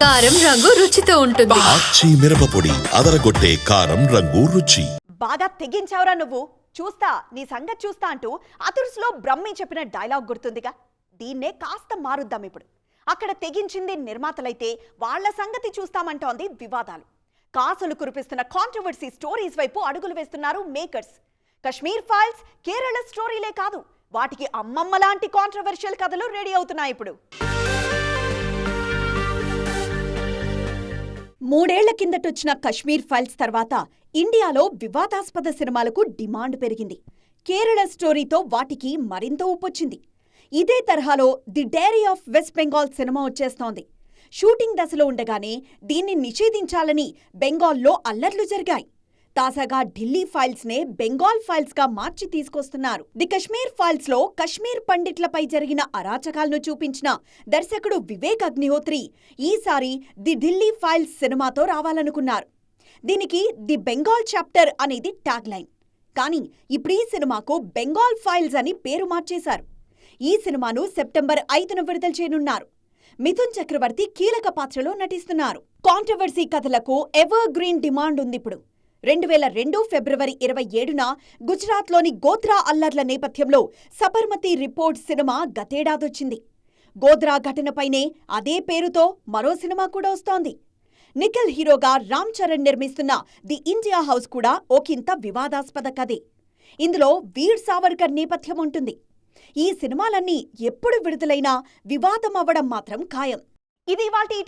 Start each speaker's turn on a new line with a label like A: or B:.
A: కారం రంగు రుచితో ఉంటుంది.
B: ఆచి మిరపపొడి అదరగొట్టే కారం రంగు రుచి.
C: బాగా తెగించావురా నువ్వు. చూస్తా నీ సంగతి చూస్తా అంటూ అతురుసులో బ్రహ్మి చెప్పిన డైలాగ్ గుర్తుందిగా. దీన్నే కాస్త మారుద్దాం ఇప్పుడు. అక్కడ తెగించింది నిర్మాతలైతే వాళ్ళ సంగతి చూస్తామంటోంది వివాదాలు. కాసులు కురిపిస్తున్న కాంట్రవర్సీ స్టోరీస్ వైపు అడుగులు వేస్తున్నారు మేకర్స్ కశ్మీర్ ఫైల్స్ కేరళ స్టోరీలే కాదు వాటికి అమ్మమ్మ లాంటి కాంట్రవర్షియల్ కథలు రెడీ అవుతున్నాయి ఇప్పుడు. మూడేళ్ళ కిందటొచ్చిన కశ్మీర్ ఫైల్స్ తర్వాత ఇండియాలో వివాదాస్పద సినిమాలకు డిమాండ్ పెరిగింది. కేరళ స్టోరీతో వాటికి మరింత ఊపొచ్చింది. ఇదే తరహాలో the diary of West Bengal cinema వచ్చేస్తోంది. షూటింగ్ దశలో ఉండగానే దీన్ని నిషేధించాలని బెంగాల్లో అల్లర్లు జరిగాయి. తాజాగా ఢిల్లీ ఫైల్స్ నే బెంగాల్ ఫైల్స్గా మార్చి తీసుకొస్తున్నారు. ది కశ్మీర్ ఫైల్స్లో కశ్మీర్ పండిట్లపై జరిగిన అరాచకాలను చూపించిన దర్శకుడు వివేక్ అగ్నిహోత్రి ఈసారి ది ఢిల్లీ ఫైల్స్ సినిమాతో రావాలనుకున్నారు. దీనికి ది బెంగాల్ చాప్టర్ అనేది ట్యాగ్ లైన్. కానీ ఇప్పుడు ఈ సినిమాకు బెంగాల్ ఫైల్స్ అని పేరు మార్చేశారు. ఈ సినిమాను సెప్టెంబర్ ఐదున విడుదల చేయనున్నారు. మిథున్ చక్రవర్తి కీలక పాత్రలో నటిస్తున్నారు. కాంట్రవర్సీ కథలకు ఎవర్ గ్రీన్ డిమాండ్ ఉంది ఇప్పుడు. రెండు వేల రెండు ఫిబ్రవరి ఇరవై ఏడున గుజరాత్లోని గోధ్రా అల్లర్ల నేపథ్యంలో సబర్మతి రిపోర్ట్ సినిమా గతేడాదొచ్చింది. గోద్రా ఘటనపైనే అదే పేరుతో మరో సినిమా కూడా వస్తోంది. నిఖిల్ హీరోగా రామ్ చరణ్ నిర్మిస్తున్న ది ఇండియా హౌస్ కూడా ఒకంత వివాదాస్పద కథే. ఇందులో వీర్ సావర్కర్ నేపథ్యం ఉంటుంది. ఈ సినిమాలన్నీ ఎప్పుడు విడుదలైనా వివాదం అవ్వడం మాత్రం ఖాయం. ఇది వాటి